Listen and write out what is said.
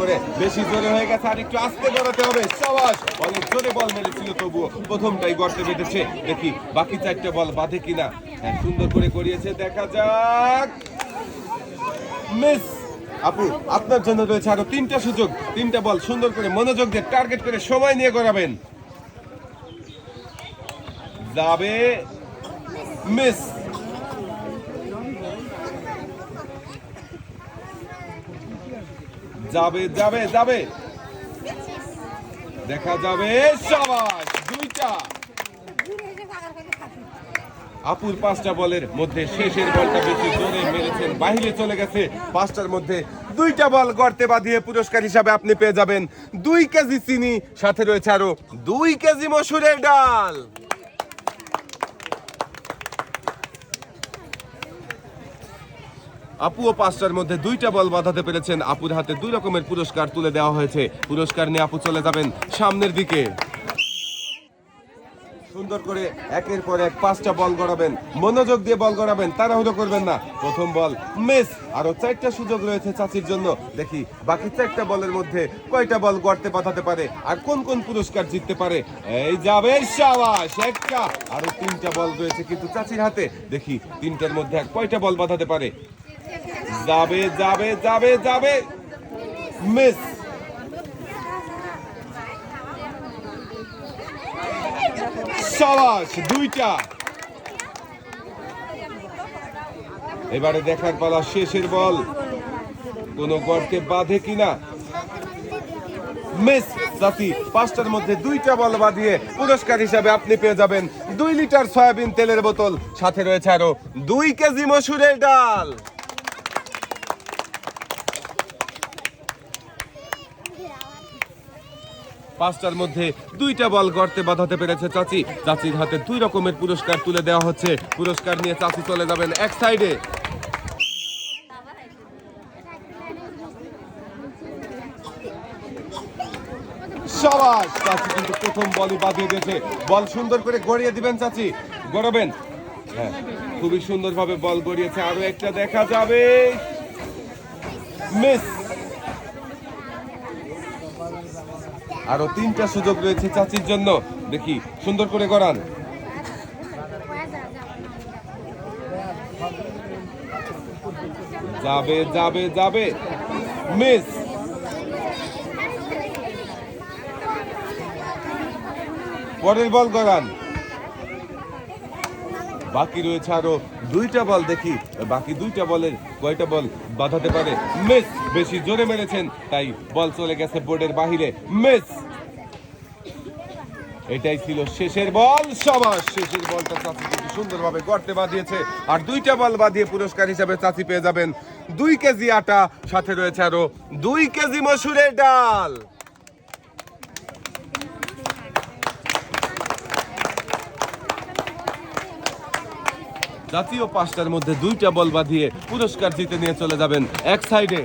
করে বেশি জোরে হয়ে গেছে, আর একটু আস্তে হবে। অনেক জোরে বল মেরেছিল, তবুও প্রথমটাই দেখি বাকি চারটে বল বাঁধে কিনা। হ্যাঁ সুন্দর করে করিয়েছে, দেখা যাক। মিস, আপু, আপনার জন্য রয়েছে আরও তিনটা সুযোগ। তিনটা বল সুন্দর করে মনোযোগ দিয়ে টার্গেট করে সময় নিয়ে করাবেন যাবে মিস যাবে যাবে যাবে। দেখা যাবে দুইটা। আপুর পাঁচটা বলের মধ্যে শেষের বলটা বেশি জোরে মেরেছেন, বাহিরে চলে গেছে। পাঁচটার মধ্যে দুইটা বল গর্তে বাঁধিয়ে পুরস্কার হিসাবে আপনি পেয়ে যাবেন দুই কেজি চিনি, সাথে রয়েছে আরও দুই কেজি মসুরের ডাল। আপু ও পাঁচটার মধ্যে দুইটা বল বাঁধাতে পেরেছেন। আপুর হাতে দুই রকমের পুরস্কার তুলে দেওয়া হয়েছে। পুরস্কার নিয়ে আপু চলে যাবেন সামনের দিকে। সুন্দর করে একের পর এক পাঁচটা বল গড়াবেন। মনোযোগ দিয়ে বল গড়াবেন, তাড়াহুড়ো করবেন না। প্রথম বল মিস। আরও চারটা সুযোগ রয়েছে চাচির জন্য। দেখি, বাকি চারটা বলের মধ্যে কয়টা বল গড়তে পাঠাতে পারে আর কোন কোন পুরস্কার জিততে পারে? এই যাবে সাবাস, একটা। আরও তিনটা বল রয়েছে কিন্তু চাচির হাতে। দেখি, তিনটার মধ্যে এক কয়টা বল বাঁধাতে পারে? যাবে যাবে যাবে যাবে। মিস। সাবাস, দুইটা। এবারে দেখার পালা শেষের বল। কোন গর্তে বাঁধে কিনা? মিস, জাতি, পাঁচটার মধ্যে দুইটা বল বাঁধিয়ে পুরস্কার হিসাবে আপনি পেয়ে যাবেন দুই লিটার সয়াবিন তেলের বোতল। সাথে রয়েছে আরও দুই কেজি মসুরের ডাল। পাঁচটার মধ্যে দুইটা বল গর্তে বাঁধাতে পেরেছে চাচি। চাচির হাতে দুই রকমের পুরস্কার তুলে দেওয়া হচ্ছে। পুরস্কার নিয়ে চাচি চলে যাবেন এক সাইডে। সবাস! চাচি কিন্তু প্রথম বলই দিয়েছে। বল সুন্দর করে গড়িয়ে দিবেন চাচি। গড়াবেন। হ্যাঁ খুবই সুন্দরভাবে বল গড়িয়েছে। আরও একটা দেখা যাবে। মিস! আরও তিনটা সুযোগ রয়েছে চাচির জন্য। দেখি, সুন্দর করে করান যাবে যাবে যাবে। মিস। পরের বল গড়ান। বাকি রয়েছে আরও দুইটা বল দেখি। বাকি দুইটা বলের কয়টা বল বাঁধাতে পারে? মিস বেশি জোরে মেরেছেন, তাই বল চলে গেছে বোর্ডের বাহিরে। মিস! এটাই ছিল শেষের বল, সবার শেষের বলটা চাচি কিন্তু সুন্দরভাবে গর্তে বাঁধিয়েছে। আর দুইটা বল বাঁধিয়ে পুরস্কার হিসাবে চাচি পেয়ে যাবেন দুই কেজি আটা, সাথে রয়েছে আরও দুই কেজি মসুরের ডাল। জাতীয় পাঁচটার মধ্যে দুইটা বল বাঁধিয়ে পুরস্কার জিতে নিয়ে চলে যাবেন এক সাইডে।